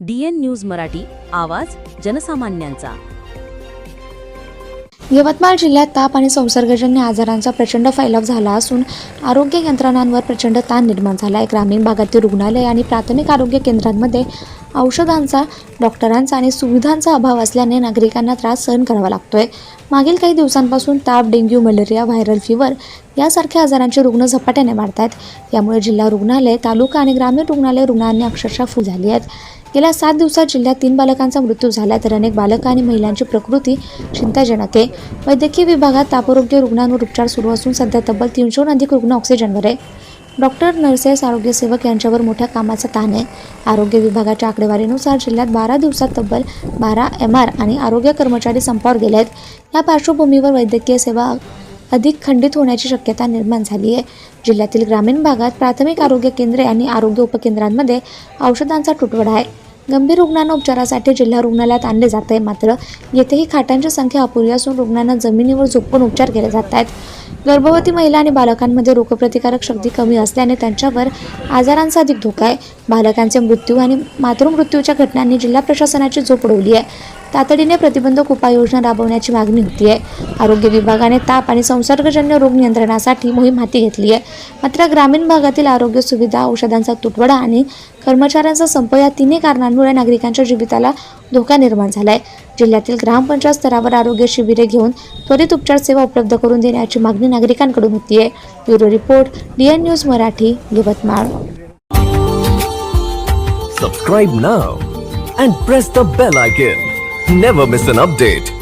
DN news Marathi आवाज जनसामान्यांचा. यवतमाळ जिल्ह्यात ताप आणि संसर्गजन्य आजारांचा प्रचंड फैलाव झाला असून आरोग्य यंत्रणांवर प्रचंड ताण निर्माण झाला आहे. ग्रामीण भागातील रुग्णालय आणि प्राथमिक आरोग्य केंद्रांमध्ये औषधांचा डॉक्टरांचा आणि सुविधांचा अभाव असल्याने नागरिकांना त्रास सहन करावा लागतोय. मागील काही दिवसांपासून ताप डेंग्यू मलेरिया व्हायरल फीवर यासारख्या आजारांचे रुग्ण झपाट्याने वाढत आहेत यामुळे जिल्हा रुग्णालय तालुका आणि ग्रामीण रुग्णालय रुग्णांनी अक्षरशः फुल झाली आहेत. गेल्या सात दिवसात जिल्ह्यात तीन बालकांचा मृत्यू झाला तर अनेक बालकं आणि महिलांची प्रकृती चिंताजनक आहे. वैद्यकीय विभागात तापरोग्य रुग्णांवर उपचार सुरू असून सध्या तब्बल तीनशेहून अधिक रुग्ण ऑक्सिजनवर आहे डॉक्टर नर्सेस आरोग्यसेवक यांच्यावर मोठ्या कामाचा ताण आहे. आरोग्य विभागाच्या आकडेवारीनुसार जिल्ह्यात बारा दिवसात तब्बल बारा एम आर आणि आरोग्य कर्मचारी संपावर गेले आहेत. या पार्श्वभूमीवर वैद्यकीय सेवा अधिक खंडित होण्याची शक्यता निर्माण झाली आहे. जिल्ह्यातील ग्रामीण भागात प्राथमिक आरोग्य केंद्रे आणि आरोग्य उपकेंद्रांमध्ये औषधांचा तुटवडा आहे. गंभीर रुग्णांना उपचारासाठी जिल्हा रुग्णालयात आणले जाते मात्र येथेही खाटांची संख्या अपुरी असून रुग्णांना जमिनीवर झोपून उपचार केले जात आहेत. गर्भवती महिला आणि बालकांमध्ये रोगप्रतिकारक शक्ती कमी असल्याने त्यांच्यावर आजारांचा अधिक धोका आहे. बालकांचे मृत्यू आणि मातृमृत्यूच्या घटनांनी जिल्हा प्रशासनाची झोप उडवली आहे. तातडीने प्रतिबंधक उपाययोजना राबवण्याची मागणी होती आहे. आरोग्य विभागाने ताप आणि संसर्गजन्य रोग नियंत्रणासाठी मोहीम हाती घेतली आहे. मात्र ग्रामीण भागातील आरोग्य सुविधा औषधांचा तुटवडा आणि कर्मचाऱ्यांचा संप या तिन्ही कारणांमुळे नागरिकांच्या जीविताला धोका निर्माण झाला आहे जिल्ह्यातील ग्रामपंचायत स्तरावर आरोग्य शिबिरे घेऊन त्वरित उपचार सेवा उपलब्ध करून देण्याची मागणी नागरिकांकडून होती आहे. Bureau report DN news Marathi Yavatmal. Subscribe now and press the bell icon never miss an update